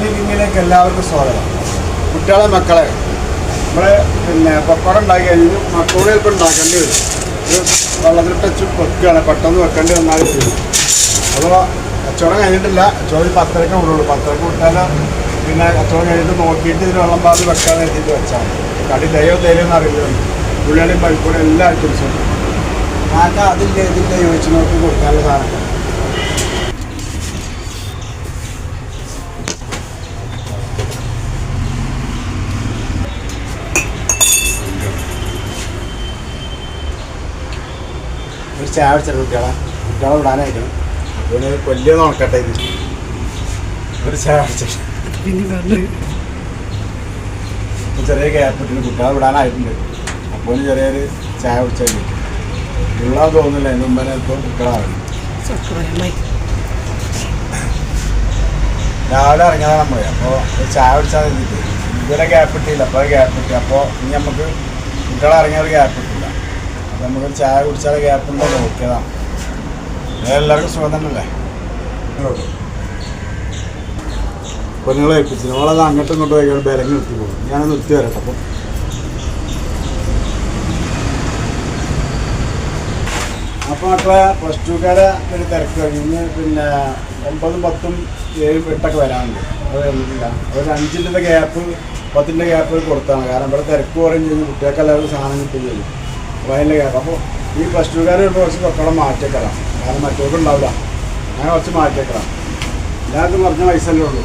Family കിങ്ങിലേക്ക് എല്ലാവർക്കും സ്വാഗതം. കുട്ടികളെ മക്കളെ നമ്മളെ പിന്നെ പപ്പടം ഉണ്ടാക്കി കഴിഞ്ഞ് മക്കളോട് ചിലപ്പോൾ ഉണ്ടാക്കേണ്ടി വരും. ഇത് വെള്ളത്തിലിട്ട് വെച്ച് വെക്കുകയാണ്. പെട്ടെന്ന് വെക്കേണ്ടി വന്നാൽ ചെയ്യും അപ്പോൾ കച്ചവടം കഴിഞ്ഞിട്ടില്ല. കച്ചവടം പത്തരക്ക് വിടുള്ളൂ പത്തരക്ക് വിട്ടാൽ പിന്നെ കച്ചവടം കഴിഞ്ഞിട്ട് നോക്കിയിട്ട് ഇതിന് വെള്ളം പാതി വെക്കാൻ എഴുതിയിട്ട് വെച്ചാൽ കടി ദയോ തരുമെന്ന് അറിയില്ല. പുള്ളിയാളിയും പഴുക്കൂടെ എല്ലാ ഐറ്റംസും ആക്കാ അതിന്റെ ഇതിന്റെ യോജിച്ച് നോക്കി കൊടുക്കാനുള്ള സാധനം. ഒരു ചായ വെച്ചിട്ട് കുട്ടികളെ കുട്ടികളെ വിടാനായിരിക്കണം അതുകൊണ്ട് കൊല്ലിയ നോക്കട്ടെ ഇത്. ഒരു ചായ വെച്ചിട്ട് ചെറിയ ഗ്യാപ്പ് ഇട്ടിട്ട് കുട്ടികളെ വിടാനായിട്ടുണ്ട്. അപ്പോൾ ചെറിയൊരു ചായ കുടിച്ചാൽ ഉള്ള തോന്നുന്നില്ല അതിന് മുമ്പേ ഇപ്പോൾ കുട്ടികളാണ്. രാവിലെ ഇറങ്ങിയതാണ് നമ്മൾ അപ്പോൾ ചായ കുടിച്ചാൽ ഇതുവരെ ഗ്യാപ്പ് കിട്ടിയില്ല അപ്പോൾ ഗ്യാപ്പ് ഇട്ടി. അപ്പോൾ ഇനി നമുക്ക് കുട്ടികളെ ഇറങ്ങിയ ഒരു ഗ്യാപ്പ് ഇട്ടില്ല നമുക്കൊരു ചായ കുടിച്ചാൽ ഗ്യാപ്പ് ഉണ്ടല്ലോ നോക്കിയതാണ് എല്ലാവർക്കും സുഖം തന്നെയല്ലേ? അപ്പോൾ നിങ്ങൾ ഏൽപ്പിച്ചു നിങ്ങളത് അങ്ങോട്ടും ഇങ്ങോട്ടും പോയി ബലങ്ങ് നിർത്തി പോകും. ഞാൻ നിർത്തി വരട്ടെ അപ്പം. അപ്പോൾ മക്കളെ പ്ലസ് ടുക്കാരെ ഒരു തിരക്ക് കഴിഞ്ഞ്. പിന്നെ ഒമ്പതും പത്തും ഏഴും എട്ടൊക്കെ വരാനുണ്ട്. അത് കഴിഞ്ഞിട്ടില്ല. ഒരു അഞ്ചിന്റെ ഗ്യാപ്പ് പത്തിന്റെ ഗ്യാപ്പ് കൊടുത്താണ്. കാരണം ഇവിടെ തിരക്ക് കുറയും ചെയ്യും കുട്ടികൾക്ക് എല്ലാവരും സാധനം കിട്ടുകയും അപ്പോൾ കയറാം. അപ്പോൾ ഈ പ്ലസ് ടുക്കാർ വരുമ്പോൾ കുറച്ച് കൊക്കളം മാറ്റിക്കറാം കാരണം മറ്റവർക്ക് ഉണ്ടാവില്ല. ഞാൻ കുറച്ച് മാറ്റിക്കറാം എല്ലാവർക്കും കുറഞ്ഞ പൈസയല്ലേ ഉള്ളൂ.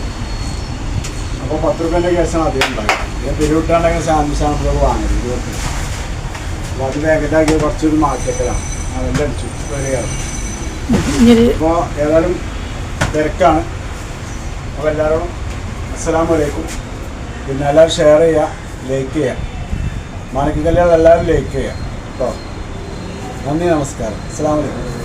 അപ്പോൾ പത്ത് റുപ്യന്റെ കേസാണ് അധികം ഉണ്ടാകുക പിന്നെ പിരിവിട്ടാണ്ടെങ്കിൽ സാമ്പിൾ നമ്മൾ വാങ്ങുന്നത് ഇരുപത്തി അപ്പോൾ അത് പാക്കറ്റാക്കി കുറച്ചൊരു മാറ്റിയേക്കലാണ് അതെല്ലാം അടിച്ചു. വരികയാണ് അപ്പോൾ ഏതായാലും തിരക്കാണ്. അപ്പോൾ എല്ലാവരോടും അസ്സലാമു അലൈക്കും. പിന്നെ എല്ലാവരും ഷെയർ ചെയ്യുക ലൈക്ക് ചെയ്യുക. മാണിക്ക് കല്യാണം എല്ലാവരും ലൈക്ക് ചെയ്യുക. കേട്ടോ. നന്ദി നമസ്കാരം. അസ്സാം അലൈക്കും.